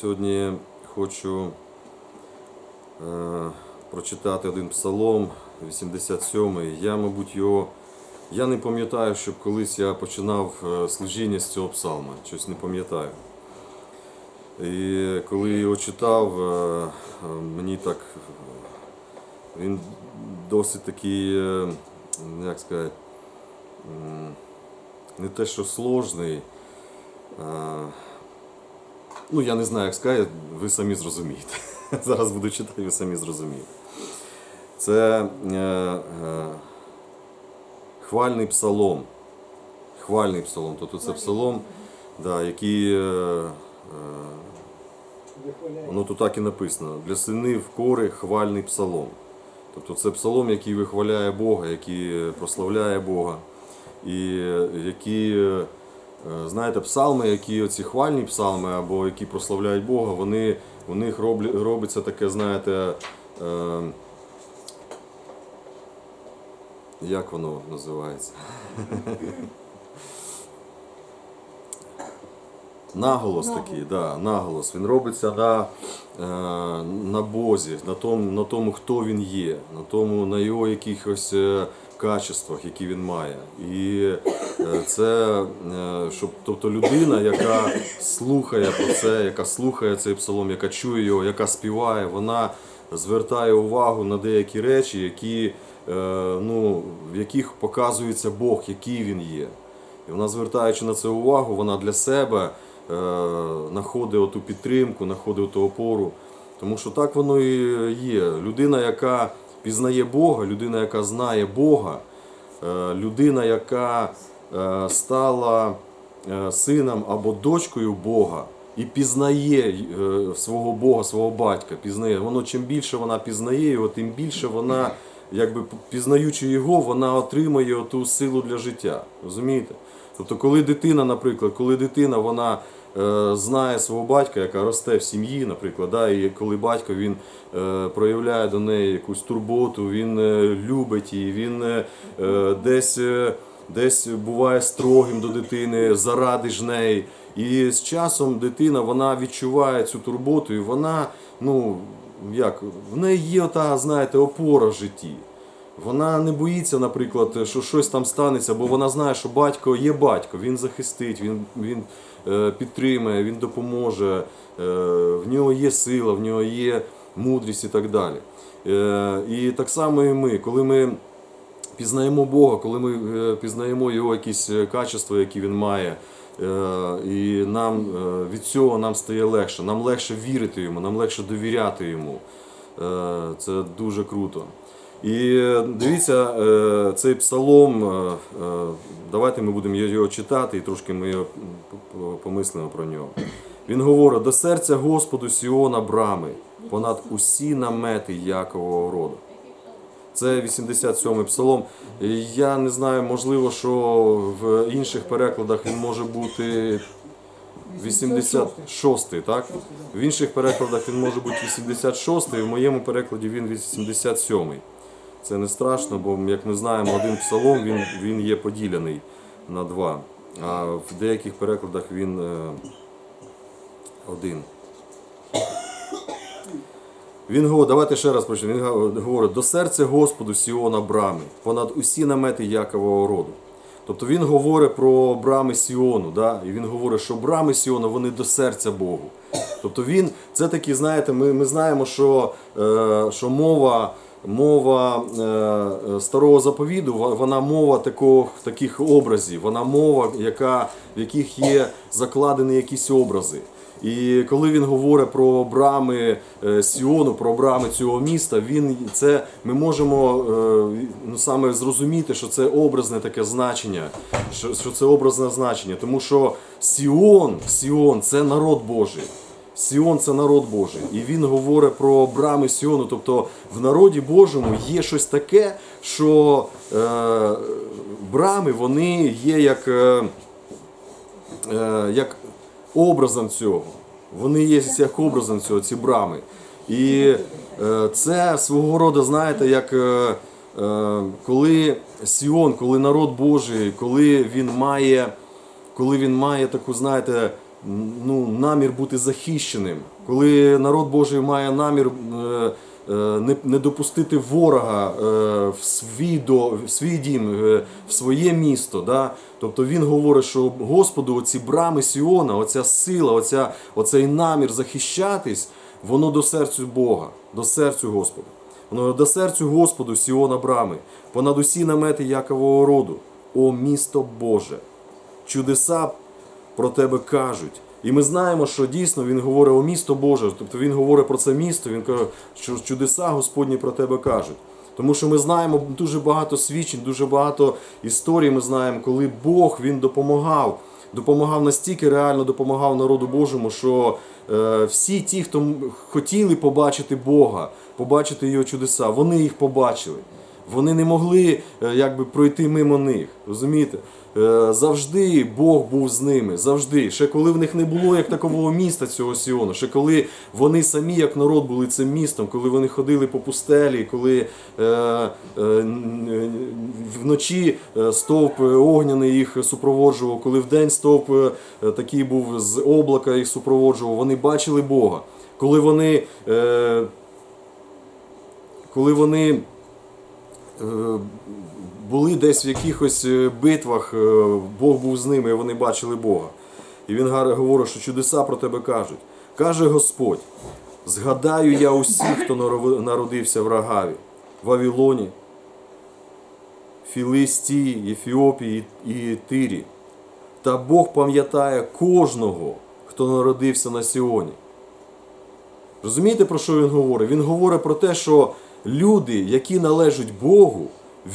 Сьогодні хочу е, прочитати один псалом, 87-й. Я, мабуть, його. Я не пам'ятаю, щоб колись я починав е, служіння з цього псалма. Щось не пам'ятаю. І коли його читав, е, е, мені так він досить такий, як сказати, не те, що сложний. Ну, я не знаю, як сказати, ви самі зрозумієте. Зараз буду читати, ви самі зрозумієте. Це е, е, хвальний псалом. Хвальний псалом. Тобто це псалом, да, який. Е, е, Воно тут так і написано. Для синів кори хвальний псалом. Тобто це псалом, який вихваляє Бога, який прославляє Бога. І які, е, знаєте, псалми, які оці хвальні псалми або які прославляють Бога, вони, у них робиться таке, знаєте, е, як воно називається? Наголос такий, да, наголос. Він робиться на, е, на Бозі, на тому, на тому, хто він є, на тому, на його якихось е, качествах, які він має. І е, це, е, щоб, тобто людина, яка слухає про це, яка слухає цей псалом, яка чує його, яка співає, вона звертає увагу на деякі речі, які, е, ну, в яких показується Бог, який він є. І вона, звертаючи на це увагу, вона для себе знаходить оту підтримку, знаходить ту опору. Тому що так воно і є. Людина, яка пізнає Бога, людина, яка знає Бога, е, людина, яка е, стала е, сином або дочкою Бога і пізнає свого Бога, свого батька, пізнає. Воно чим більше вона пізнає його, тим більше вона, якби пізнаючи його, вона отримує ту силу для життя. Розумієте? Тобто, коли дитина, наприклад, коли дитина вона знає свого батька, яка росте в сім'ї, наприклад, да, і коли батько він е, проявляє до неї якусь турботу, він е, любить її, він е, е, десь. Е, Десь буває строгим до дитини заради ж неї. І з часом дитина вона відчуває цю турботу, і вона, ну як, в неї є та, знаєте, опора в житті. Вона не боїться, наприклад, що щось там станеться, бо вона знає, що батько є батько, він захистить, він, він е, підтримає, він допоможе, е, в нього є сила, в нього є мудрість і так далі. Е, і так само і ми, коли ми пізнаємо Бога, коли ми пізнаємо Його якісь качества, які Він має, і нам від цього нам стає легше. Нам легше вірити йому, нам легше довіряти йому. Це дуже круто. І е, дивіться, е, цей псалом, е, давайте ми будемо його читати і трошки ми помислимо про нього. Він говорить: до серця Господу Сіона брами, понад усі намети Якового роду. Це 87-й псалом. Я не знаю, можливо, що в інших перекладах він може бути 86-й, так? В інших перекладах він може бути 86-й, в моєму перекладі він 87-й. Це не страшно, бо, як ми знаємо, один псалом він, він є поділений на два. А в деяких перекладах він е, один. Він говорить, давайте ще раз почнемо. Він говорить, до серця Господу Сіона брами, понад усі намети Якового роду. Тобто він говорить про брами Сіону, да? і він говорить, що брами Сіону вони до серця Богу. Тобто він, це такі, знаєте, ми, ми знаємо, що, е, що мова, мова е, старого заповіду, вона мова такого, таких образів, вона мова, яка, в яких є закладені якісь образи. І коли він говорить про брами е, Сіону, про брами цього міста, він це ми можемо е, ну, саме зрозуміти, що це образне таке значення, що, що це образне значення, тому що Сіон, Сіон це народ Божий. Сіон це народ Божий. І він говорить про брами Сіону. Тобто в народі Божому є щось таке, що е, брами вони є як. Е, е, як образом цього. Вони є як образом цього, ці брами. І е, це свого роду, знаєте, як е, е, коли Сіон, коли народ Божий, коли він має, коли він має таку, знаєте, ну, намір бути захищеним, коли народ Божий має намір е, е, не, не допустити ворога е, в свій, до, в свій дім, в своє місто. Да? Тобто він говорить, що Господу оці брами Сіона, оця сила, оця, оцей намір захищатись, воно до серцю Бога, до серцю Господа. Воно до серцю Господу Сіона брами, понад усі намети Якового роду, о місто Боже чудеса про тебе кажуть. І ми знаємо, що дійсно він говорить о місто Боже, тобто він говорить про це місто, він каже, що чудеса Господні про тебе кажуть. Тому що ми знаємо дуже багато свідчень, дуже багато історій. Ми знаємо, коли Бог він допомагав, допомагав настільки реально допомагав народу Божому, що е, всі ті, хто хотіли побачити Бога, побачити його чудеса, вони їх побачили. Вони не могли е, якби пройти мимо них. Розумієте? Е, Завжди Бог був з ними, завжди. Ще коли в них не було як такового міста цього Сіону, ще коли вони самі, як народ, були цим містом, коли вони ходили по пустелі, коли е, е, вночі е, стовп огняний їх супроводжував, коли вдень стовп е, такий був з облака їх супроводжував, вони бачили Бога. Коли вони, е, коли вони були десь в якихось е, битвах, е, Бог був з ними, і вони бачили Бога. І він говорить, що чудеса про тебе кажуть. Каже Господь: згадаю я усіх, хто народився в Рагаві, Вавилоні, Філистії, Ефіопії і Тирі. Та Бог пам'ятає кожного, хто народився на Сіоні. Розумієте, про що він говорить? Він говорить про те, що люди, які належать Богу,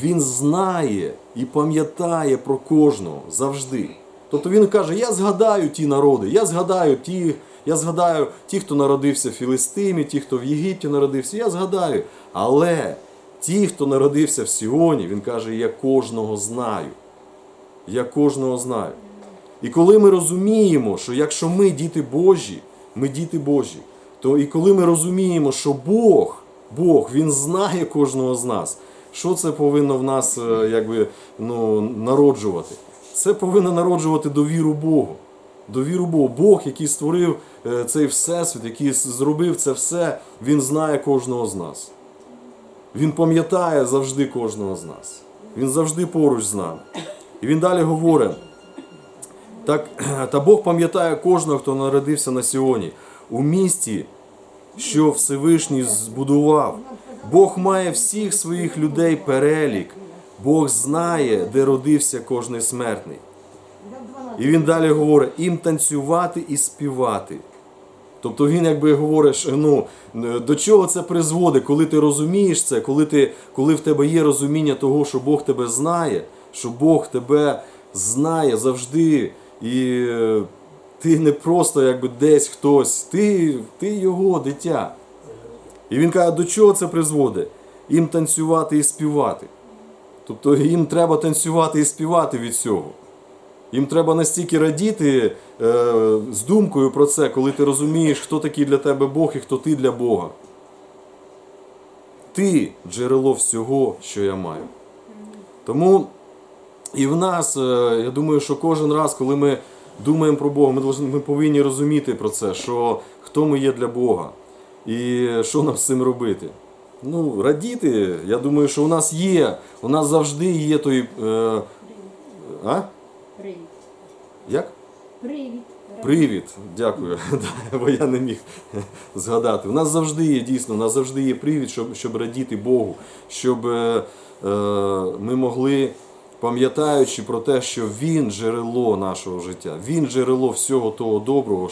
він знає і пам'ятає про кожного завжди. Тобто він каже: Я згадаю ті народи, я згадаю ті, я згадаю ті, хто народився в Філистимі, ті, хто в Єгипті народився, я згадаю. Але ті, хто народився в Сіоні, він каже, я кожного знаю. Я кожного знаю. І коли ми розуміємо, що якщо ми діти Божі, ми діти Божі, то і коли ми розуміємо, що Бог, Бог, Він знає кожного з нас, що це повинно в нас е, якби, ну, народжувати? Це повинно народжувати довіру Богу. Довіру Богу. Бог, який створив е, цей всесвіт, який зробив це все, Він знає кожного з нас. Він пам'ятає завжди кожного з нас. Він завжди поруч з нами. І він далі говорить. Так, та Бог пам'ятає кожного, хто народився на Сіоні, у місті, що Всевишній збудував. Бог має всіх своїх людей перелік. Бог знає, де родився кожний смертний. І він далі говорить: їм танцювати і співати. Тобто він якби говорить, ну, до чого це призводить, коли ти розумієш це, коли, ти, коли в тебе є розуміння того, що Бог тебе знає, що Бог тебе знає завжди, і е, ти не просто якби десь хтось, ти, ти його дитя. І він каже, до чого це призводить? Їм танцювати і співати. Тобто їм треба танцювати і співати від цього. Їм треба настільки радіти е, з думкою про це, коли ти розумієш, хто такий для тебе Бог і хто ти для Бога. Ти джерело всього, що я маю. Тому і в нас, е, я думаю, що кожен раз, коли ми думаємо про Бога, ми, должны- ми повинні розуміти про це, що хто ми є для Бога і що нам з цим робити. Ну, радіти, я думаю, що у нас є, у нас завжди є той. Е, а? Привіт. Як? Привіт. Привід, дякую. Бо я не міг згадати. У нас завжди є дійсно, у нас завжди є привід, щоб, щоб радіти Богу, щоб е, е, ми могли, пам'ятаючи про те, що Він джерело нашого життя, Він джерело всього того доброго,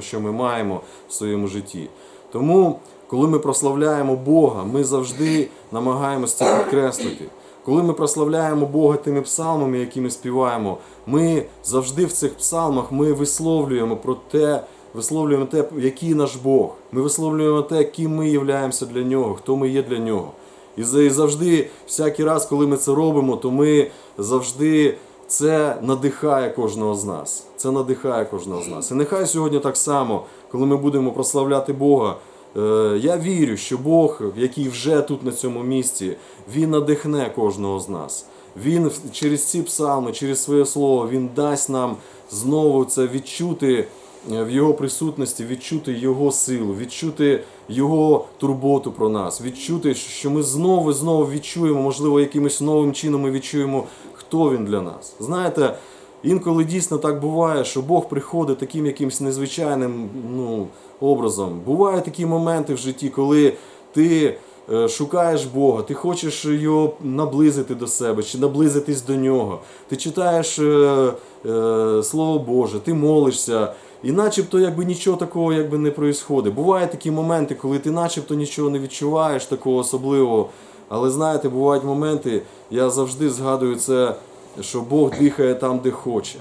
що, ми маємо в своєму житті. Тому, коли ми прославляємо Бога, ми завжди намагаємося це підкреслити. Коли ми прославляємо Бога тими псалмами, які ми співаємо, ми завжди в цих псалмах ми висловлюємо про те, висловлюємо те, який наш Бог. Ми висловлюємо те, ким ми являємося для нього, хто ми є для нього. І завжди, всякий раз, коли ми це робимо, то ми завжди це надихає кожного з нас. Це надихає кожного з нас. І нехай сьогодні так само, коли ми будемо прославляти Бога. Е, Я вірю, що Бог, який вже тут на цьому місці, Він надихне кожного з нас. Він через ці псалми, через своє слово, Він дасть нам знову це відчути в Його присутності відчути Його силу, відчути Його турботу про нас, відчути, що ми знову і знову відчуємо, можливо, якимось новим чином ми відчуємо, хто він для нас. Знаєте, інколи дійсно так буває, що Бог приходить таким якимось незвичайним ну, образом. Бувають такі моменти в житті, коли ти е, шукаєш Бога, ти хочеш його наблизити до себе чи наблизитись до нього. Ти читаєш е, е, Слово Боже, ти молишся, і начебто якби нічого такого якби не проїсходить. Бувають такі моменти, коли ти начебто нічого не відчуваєш такого особливого. Але знаєте, бувають моменти, я завжди згадую це, що Бог дихає там, де хоче.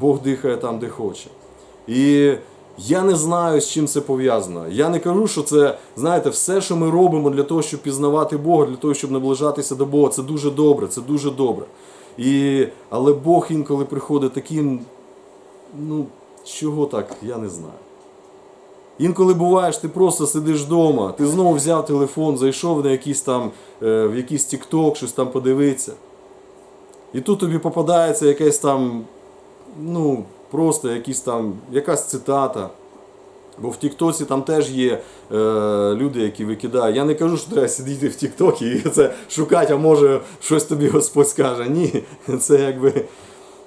Бог дихає там, де хоче. І я не знаю, з чим це пов'язано. Я не кажу, що це, знаєте, все, що ми робимо для того, щоб пізнавати Бога, для того, щоб наближатися до Бога, це дуже добре, це дуже добре. І, але Бог інколи приходить таким, ну, чого так, я не знаю. Інколи буваєш, ти просто сидиш вдома, ти знову взяв телефон, зайшов на якийсь там, е, в якийсь TikTok, щось там подивитися. І тут тобі попадається якесь там, ну, просто якісь там, якась цитата. Бо в Тіктоці там теж є е, люди, які викидають. Я не кажу, що треба сидіти в Тіктокі і це шукати, а може щось тобі Господь скаже. Ні, це якби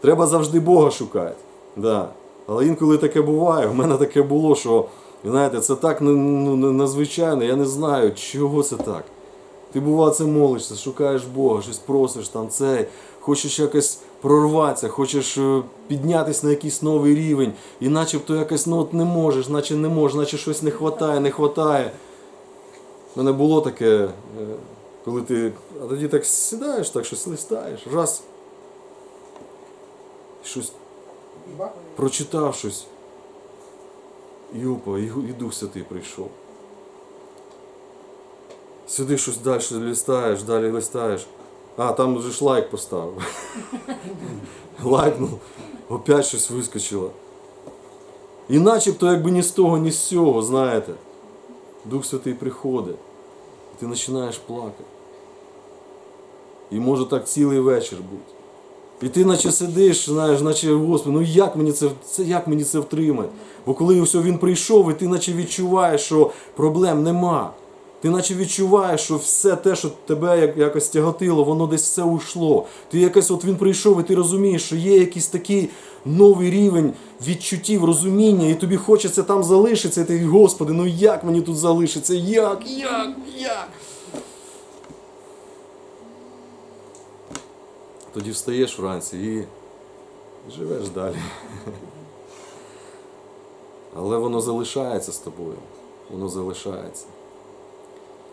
треба завжди Бога шукати. Да. Але інколи таке буває. У мене таке було, що знаєте, це так ну, ну, надзвичайно, я не знаю, чого це так. Ти бува це молишся, шукаєш Бога, щось просиш там цей, хочеш якось прорватися, хочеш е, піднятися на якийсь новий рівень, і начебто якось ну, от не можеш, наче не можеш, наче щось не хватає, не хватає. У мене було таке, е, коли ти. А тоді так сідаєш, так щось листаєш, раз. Щось прочитав щось. І опа, і Дух Святий прийшов. Сюди щось далі листаєш, далі листаєш. А, там вже ж лайк поставив. Лайкнув, опять щось вискочило. І начебто якби ні з того, ні з цього, знаєте. Дух Святий приходить. І ти починаєш плакати. І може так цілий вечір бути. І ти наче сидиш, знаєш, наче Господи, ну як мені це, це як мені це втримати? Бо коли все він прийшов, і ти наче відчуваєш, що проблем нема. Ти наче відчуваєш, що все те, що тебе як- якось тяготило, воно десь все уйшло. Ти якось от він прийшов, і ти розумієш, що є якийсь такий новий рівень відчуттів, розуміння, і тобі хочеться там залишитися, і ти, Господи, ну як мені тут залишиться? Як? Як? Як? Тоді встаєш вранці і живеш далі. Але воно залишається з тобою. Воно залишається.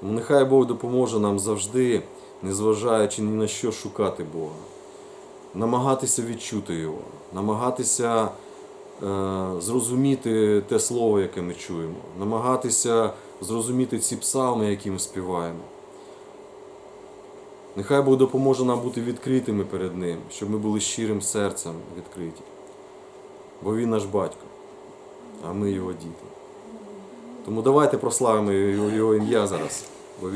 Ну, Нехай Бог допоможе нам завжди, незважаючи ні на що шукати Бога. Намагатися відчути Його, намагатися е, зрозуміти те слово, яке ми чуємо, намагатися зрозуміти ці псалми, які ми співаємо. Нехай Бог допоможе нам бути відкритими перед Ним, щоб ми були щирим серцем відкриті. Бо Він наш батько, а ми його діти. Тому давайте прославимо його, ім'я зараз.